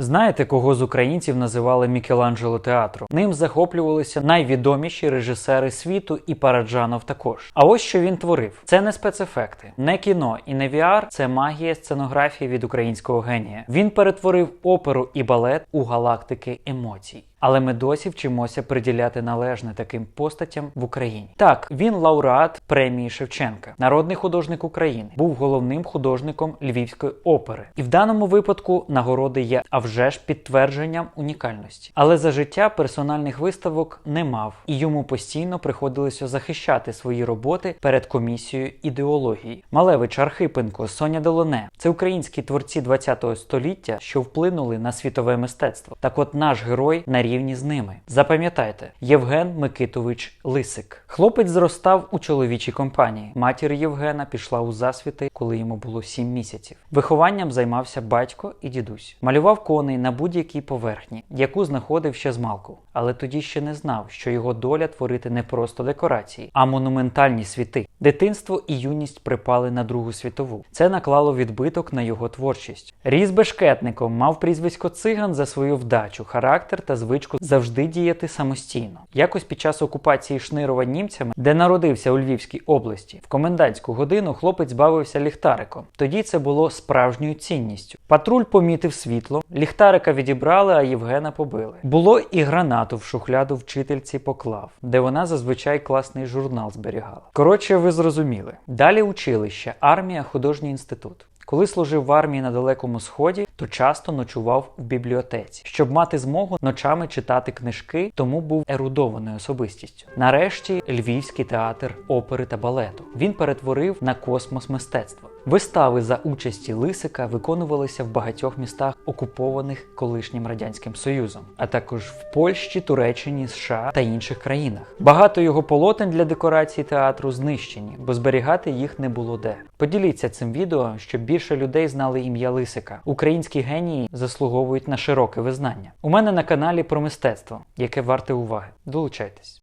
Знаєте, кого з українців називали Мікеланджело театру? Ним захоплювалися найвідоміші режисери світу, і Параджанов також. А ось що він творив: це не спецефекти, не кіно і не VR, це магія сценографії від українського генія. Він перетворив оперу і балет у галактики емоцій. Але ми досі вчимося приділяти належне таким постатям в Україні. Так, він лауреат премії Шевченка, народний художник України, був головним художником Львівської опери. І в даному випадку нагороди є, а вже ж підтвердженням унікальності. Але за життя персональних виставок не мав, і йому постійно приходилося захищати свої роботи перед комісією ідеології. Малевич, Архипенко, Соня Долоне це українські творці ХХ століття, що вплинули на світове мистецтво. Так от наш герой на рівні з ними. Запам'ятайте, Євген Микитович Лисик. Хлопець зростав у чоловічій компанії. Матір Євгена пішла у засвіти, коли йому було 7 місяців. Вихованням займався батько і дідусь. Малював коней на будь-якій поверхні, яку знаходив ще з малку. Але тоді ще не знав, що його доля творити не просто декорації, а монументальні світи. Дитинство і юність припали на Другу світову. Це наклало відбиток на його творчість. Ріс бешкетником мав прізвисько циган за свою вдачу, характер та звичку завжди діяти самостійно. Якось під час окупації Шнирова німцями, де народився у Львівській області, в комендантську годину хлопець бавився ліхтариком. Тоді це було справжньою цінністю. Патруль помітив світло, ліхтарика відібрали, а Євгена побили. Було і гранату в шухляду вчительці поклав, де вона зазвичай класний журнал зберігала. Коротше, ви зрозуміли. Далі училище, армія, художній інститут. Коли служив в армії на далекому сході, то часто ночував в бібліотеці, щоб мати змогу ночами читати книжки, тому був ерудованою особистістю. Нарешті Львівський театр опери та балету. Він перетворив на космос мистецтва. Вистави за участі Лисика виконувалися в багатьох містах, окупованих колишнім радянським союзом, а також в Польщі, Туреччині, США та інших країнах. Багато його полотен для декорації театру знищені, бо зберігати їх не було де. Поділіться цим відео, щоб більше людей знали ім'я Лисика. Українські генії заслуговують на широке визнання. У мене на каналі про мистецтво, яке варте уваги. Долучайтесь.